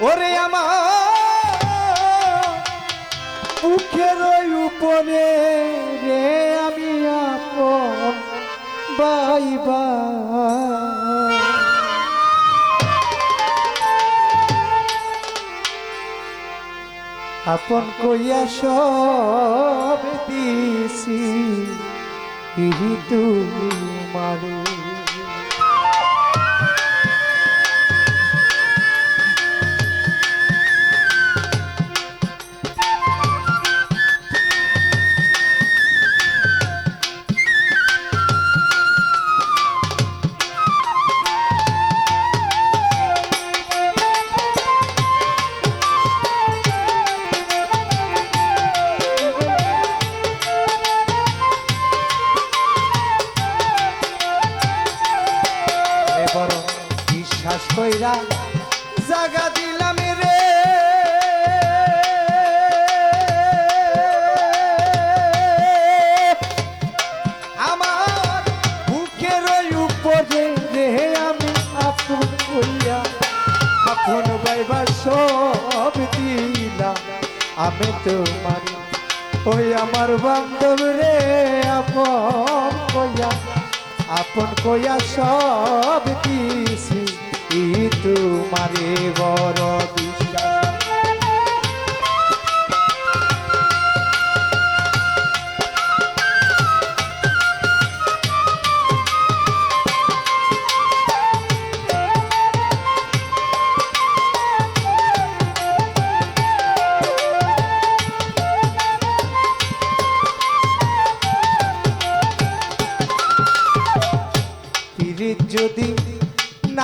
ওরে আমার উপরে রে আমি আপন বাইবা আপন কইয়া সব দিছি ইহি তোমারে কইরা জাগা দিলাম রে। আমার বুকের উপরে রে আমি আপন কইয়া সব দিলাম। আমি তোমার ওই আমার বান্ধব রে, আপন কইয়া আপন কইয়া সব দিছি। তোমারে বড়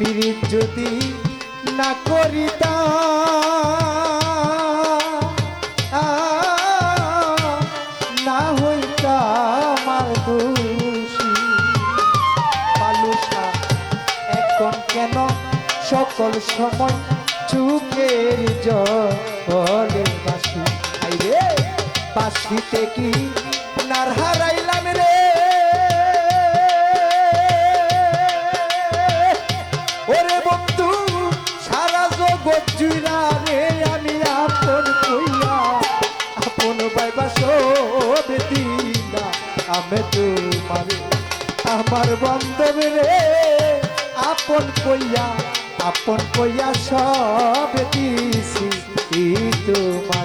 পীড়িত যদি না করিতা না হইতা আমার দোষী। পালুসা এখন কেন সকল সময় চুকের জলে বাসি? আইরে, বাসিতে কি নার হারাইলাম রে? জুইরা রে, আমি আপন কইয়া, আপন বাইবা সব দিলা। আমি তোমারে, আমার বান্ধব রে, আপন কইয়া আপন কইয়া সব দিছি। তোমারে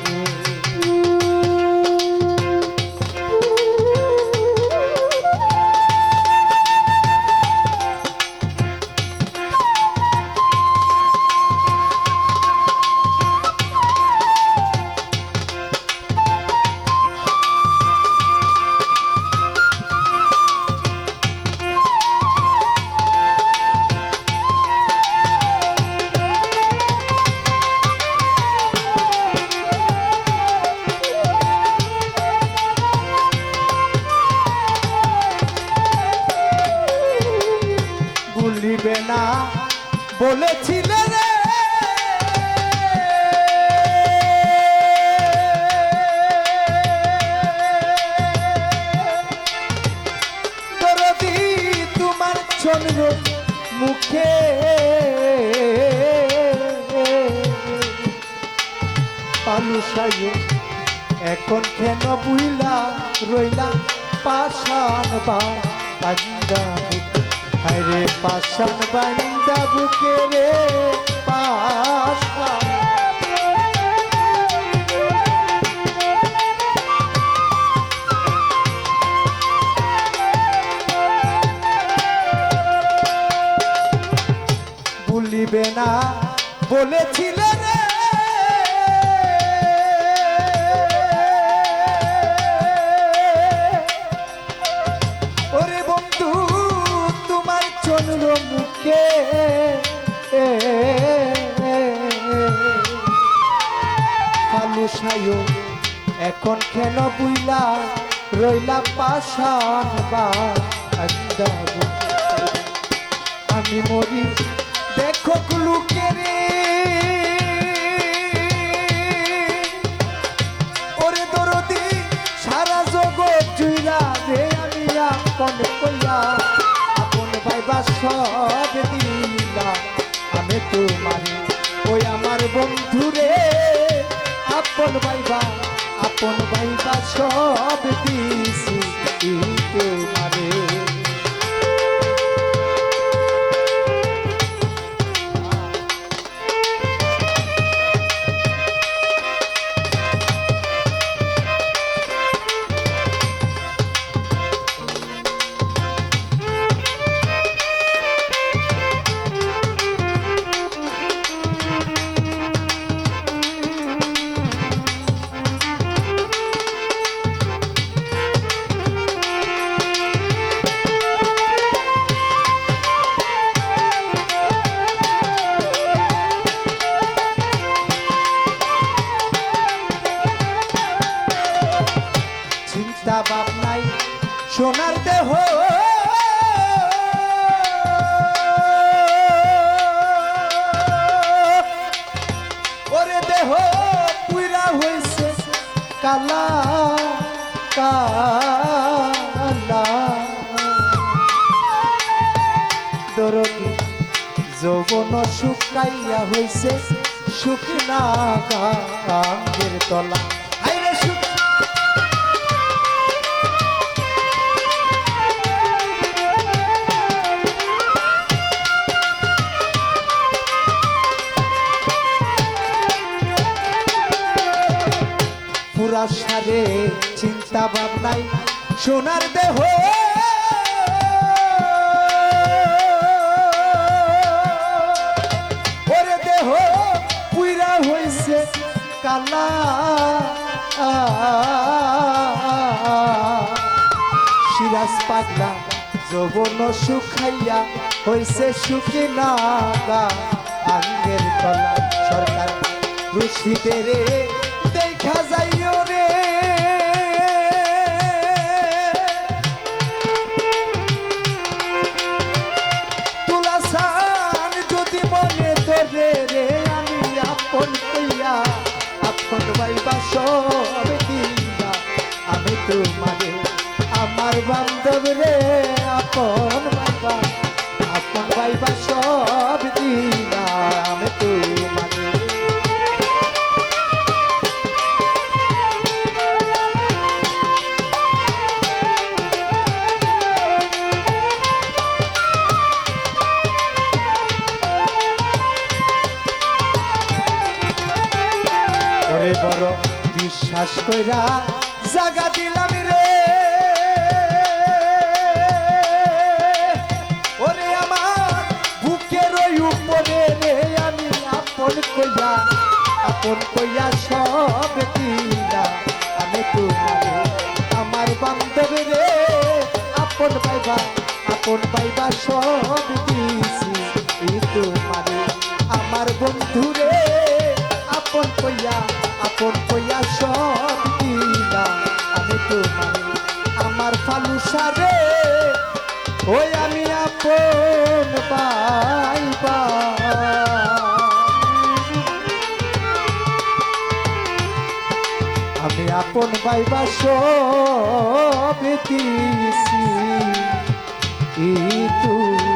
ভুলিবে না। বলেছিলে রে। তোমার চন্দ্র মুখে। পালুসাইয়ে এখন কেন বুইলা রইলা পাশান বা বান্দা আরে পাশান বান্দা বুকে রে পাশান ভুলিবে না বলেছিলে বুইলা রইলা পাশান বা আমি মরি দেখো কুলুকে রে। ওরে দরদি, সারা জগৎ জুইলা রে আমি আপন কইয়া আপন ভাইবা সব দিলা। আমি তোমারে, ওই আমার বন্ধুরে, আপন ভাইবা আপন ভাইবা সব দিছি। তোমারে চিন্তা ভাবনাই সোনার দেহ। ওরে দেহ, পুইরা হইছে কালা কালা। দরদি যৌবন শুকাইয়া হইছে শুকনা গাঙ্গের তলা। সারে চিন্তা ভাবনাই সোনার দেহ। ওরে দেহ পুইরা হইছে কালা। পাগলা, যৌবন শুখাইয়া হইছে সুখী নাগা। আঙ্গের সরকার দেখা যাইও ভাইবা সব আমি তোমারে আমার বান্ধব রে আপন বাইবা আপন ভাইবা সব দিলা আমি তোমারে বিশ্বাস কইরা জাগা দিলাম রে। ওরে আমার বুকের ওই উপরে রে, আমি আপন কইয়া আপন কইয়া সব দিলা আমি তোমারে, আমার বান্ধব রে, আপন পাইবা আপন পাইবা সব আপন বাইবা সব দিছি ই তুই